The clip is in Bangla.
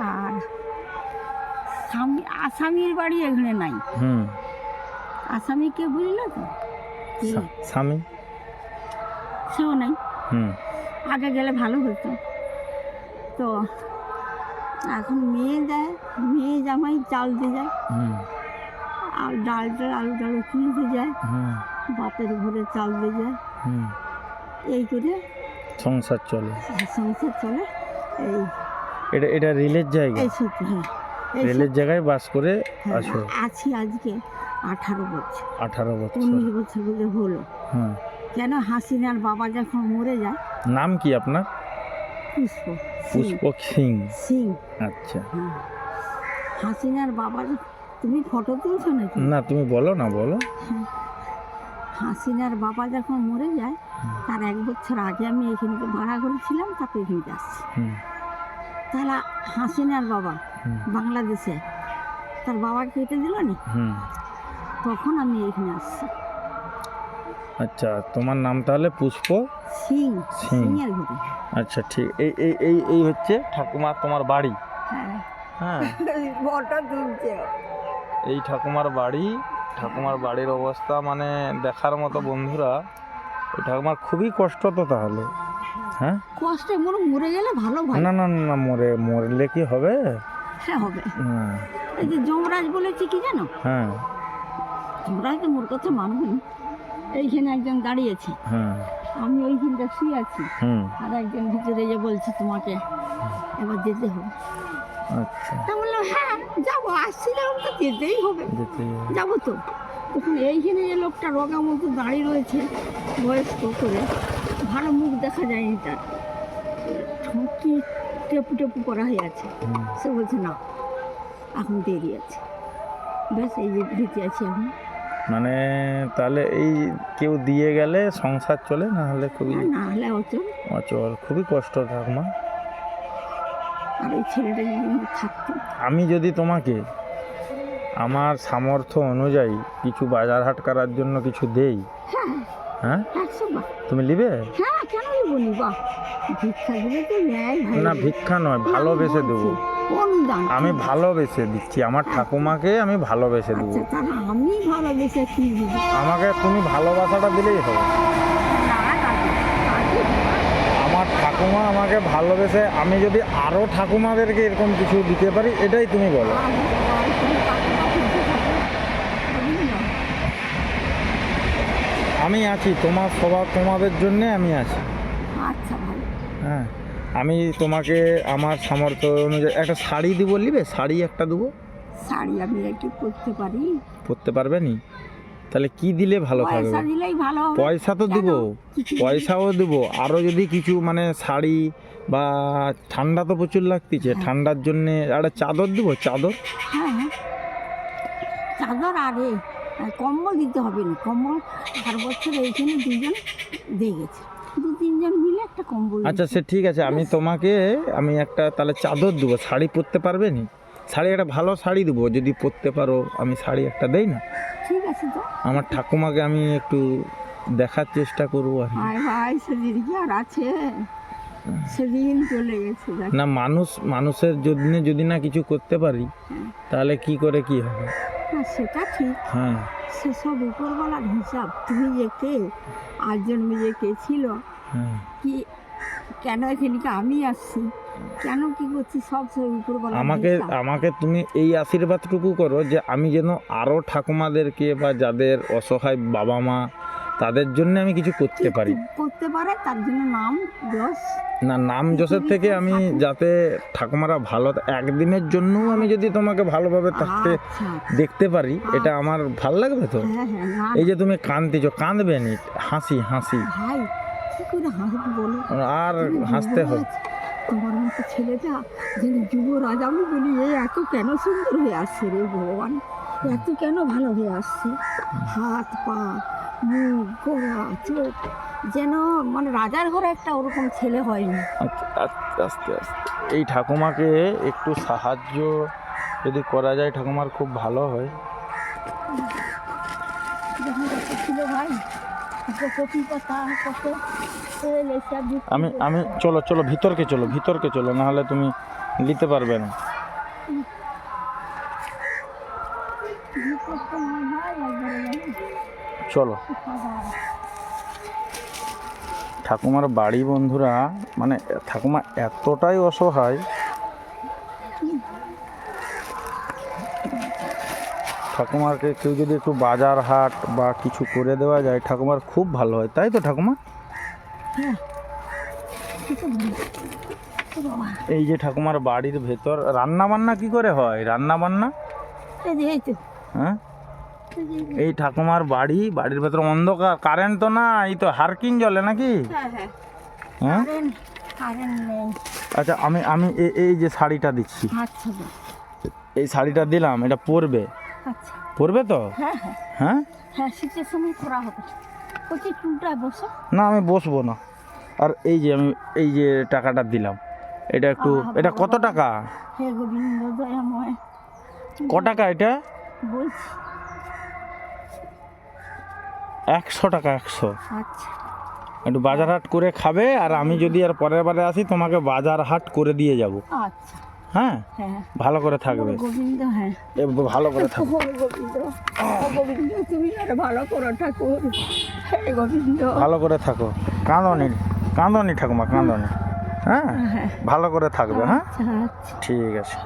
আর স্বামী আসামির বাড়ি এখানে নাই। হুম। আসামি কে বুঝলে তো? স্বামী? সেও নাই। হুম। আগে গেলে ভালো হতো। তো এখন মেয়ে যায় মেয়ে জামাই চাল দিয়ে যায়। হুম। আর ডাল টাল আলু টালু কিনতে যায়। হুম। বাপের ঘরে চাল দিয়ে যায়। হুম। এই করে সংসার চলে। সংসার চলে। এই এটা এটা রেলের জায়গা। হ্যাঁ। রেলের জায়গায় বাস করে হ্যাঁ, আছো আছি আজকে আঠারো বছর। আঠারো বছর। উনিশ বছর বলে হলো। হ্যাঁ। কেন হাসিনার বাবা যখন মরে যায়? নাম কি আপনার? পুষ্প পুষ্প সিং। সিং। আচ্ছা। হ্যাঁ। হাসিনার বাবা তুমি ফটো তুলছো নাকি? না তুমি বলো না বলো। হাসিনার বাবা যখন মরে যায় তার এক বছর আগে আমি এখানকে ভাড়া করেছিলাম তারপর এখানকে আসছি হুম। তাহলে হাসিনার বাবা বাংলাদেশে তার বাবা কেটে দিল না? তখন আমি এখানে আসছি। আচ্ছা তোমার নাম তাহলে পুষ্প? সিং সিং। আচ্ছা ঠিক। এই এই এই এই হচ্ছে ঠাকুমা তোমার বাড়ি? হ্যাঁ। হ্যাঁ। এই ঠাকুমার বাড়ি ঠাকুমার বাড়ির অবস্থা মানে দেখার মতো বন্ধুরা ঠাকুমার খুবই কষ্ট তো তাহলে। হ্যাঁ? কষ্টে মনে মরে গেলে ভালো ভাই। না না না, মরে মরলে কি হবে? হ্যাঁ হবে। হ্যাঁ। এই যে যমরাজ বলেছে কি জানো? হ্যাঁ। যমরাজ তো মোর কথা মানবেন এইখানে একজন দাঁড়িয়েছে। হ্যাঁ। আমি ওইখানটা শুয়ে আছি। হুম। আর একজন ভিতরে যে বলছে তোমাকে এবার যেতে হবে। আচ্ছা। তা বললাম হ্যাঁ যাব। আসছিলাম তো যেতেই হবে। হবে। যাব তো। তখন এইখানে যে লোকটা রোগা মতো দাঁড়িয়ে রয়েছে বয়স্ক করে। ভালো মুখ দেখা যায়নি তার। ঠোঁটটি টেপু টেপু করা হয়ে আছে। সে বলছে না এখন দেরি আছে। ব্যাস এই যে বেঁচে আছি এখন। মানে তাহলে এই কেউ দিয়ে গেলে সংসার চলে? না হলে খুবই না হলে অচল। অচল খুবই কষ্ট ঠাকুমা আর এই ছেলেটা যদি থাকতো? আমি যদি তোমাকে আমার সামর্থ্য অনুযায়ী কিছু বাজার হাট করার জন্য কিছু দেই হ্যাঁ। হ্যাঁ? তুমি নিবে? হ্যাঁ। বলি ভিক্ষা দিলে তো নেয় না ভিক্ষা নয় ভালোবেসে দেবো। অনুদান আমি ভালোবেসে দিচ্ছি আমার ঠাকুমাকে আমি ভালোবেসে দেবো। আচ্ছা আমি ভালোবেসে কি দিব? আমাকে তুমি ভালোবাসাটা দিলেই হবে। আমার ঠাকুমা আমাকে ভালোবেসে আমি যদি আরও ঠাকুমাদেরকে এরকম কিছু দিতে পারি এটাই তুমি বলো? আমি আছি তোমার সবার তোমাদের জন্যে আমি আছি। আচ্ছা ভালো। হ্যাঁ আমি তোমাকে আমার সামর্থ্য অনুযায়ী একটা শাড়ি দিব নিবে? শাড়ি একটা দেবো? শাড়ি আমি একটু করতে পারি। পরতে পারবে নি? তাহলে কি দিলে ভালো থাকবে পয়সা দিলেই ভালো হবে। পয়সা তো? দিব। পয়সাও দেবো। আরও যদি কিছু মানে শাড়ি বা ঠান্ডা তো প্রচুর লাগতেছে। হ্যাঁ। ঠান্ডার জন্যে একটা চাদর দিব? চাদর? হ্যাঁ চাদর আরে কম্বল দিতে হবে না। কম্বল আর বছর এইখানে দুজন দিয়ে গেছে। দু তিনজন মিলে একটা কম্বল আচ্ছা সে ঠিক আছে আমি তোমাকে আমি একটা তাহলে চাদর দেবো। শাড়ি পরতে পারবে নি? শাড়ি একটা ভালো শাড়ি দেবো যদি পরতে পারো আমি শাড়ি একটা দেই না? ঠিক আছে তো। আমার ঠাকুমাকে আমি একটু দেখার চেষ্টা করব আর কি। হায় হায় সেদিন কি আর আছে? সেদিন চলে গেছে দেখ। না মানুষ মানুষের জন্য যদি না কিছু করতে পারি তাহলে কি করে কি হবে? না সেটা ঠিক। হ্যাঁ। সেসব উপরওয়ালার হিসাব তুমি যে কে? আর জন্মে যে কে ছিল? হ্যাঁ। কি কেন এখানে আমি আসছি? কেন কি করছি? সব উপরওয়ালা আমাকে আমাকে তুমি এই আশীর্বাদটুকু করো যে আমি যেন আরও ঠাকুমাদেরকে বা যাদের অসহায় বাবা মা তাদের জন্য আমি কিছু করতে পারি। করতে পারে? তার জন্য নাম যশ। না নাম যশের থেকে আমি যাতে ঠাকুমারা ভালো একদিনের জন্যও আমি যদি তোমাকে ভালোভাবে থাকতে আচ্ছা। দেখতে পারি এটা আমার ভালো লাগবে তো? হ্যাঁ হ্যাঁ এই যে তুমি কাঁদতেছ কাঁদবে নি হাসি হাসি। আর হাসতে হবে। তোমার মতো ছেলেটা যেন যুবরাজ আমি বলি এ এত কেন সুন্দর হয়ে আসছে রে ভগবান? এত কেন ভালো হয়ে আসছে? হাত পা গোড়া চোখ যেন মানে রাজার ঘরে একটা ওরকম ছেলে হয়নি। আচ্ছা, আস্তে আস্তে এই ঠাকুমাকে একটু সাহায্য যদি করা যায় ঠাকুমার খুব ভালো হয়। ছিল ভাই। আমি আমি চলো চলো ভিতরকে চলো ভিতরকে চলো নাহলে তুমি নিতে পারবে না। একবারে জানি চলো। ঠাকুমার বাড়ি বন্ধুরা মানে ঠাকুমা এতটাই অসহায়। ঠাকুমাকে কেউ যদি একটু বাজার হাট বা কিছু করে দেওয়া যায় ঠাকুমার খুব ভালো হয়। তাই তো ঠাকুমা? এই যে ঠাকুমার বাড়ির ভেতর রান্না বান্না কি করে হয়? রান্না বান্না হ্যাঁ? এই ঠাকুমার বাড়ি বাড়ির ভেতরে অন্ধকার। কারেন্ট তো না এই তো হারকিং জলে নাকি? হ্যাঁ হ্যাঁ। হ্যাঁ? আচ্ছা আমি আমি এই- যে শাড়িটা দিচ্ছি। আচ্ছা এই শাড়িটা দিলাম এটা পরবে? আচ্ছা। পরবে তো? হ্যাঁ হ্যাঁ। শীতের সময় করা হবে। বলছি চুলটা বসো। না আমি বসবো না। আর এই যে আমি এই যে টাকাটা দিলাম এটা একটু এটা কত টাকা? হে গোবিন্দ দয়াময়। ক টাকা এটা? বলছি। একশো টাকা একশো। আচ্ছা। একটু বাজার হাট করে খাবে আর আমি যদি আর পরের বারে আসি তোমাকে বাজার হাট করে দিয়ে যাব। আচ্ছা। হ্যাঁ? হ্যাঁ। ভালো করে থাকবে। গোবিন্দ হ্যাঁ। ভালো করে থাকবে গোবিন্দ গোবিন্দ তুমি আর ভালো করো ঠাকুর গোবিন্দ। ভালো করে থাকো। কাঁদনি কাঁদনি ঠাকুমা কাঁদনি। হ্যাঁ? হ্যাঁ। ভালো করে থাকবে হ্যাঁ? আচ্ছা। ঠিক আছে।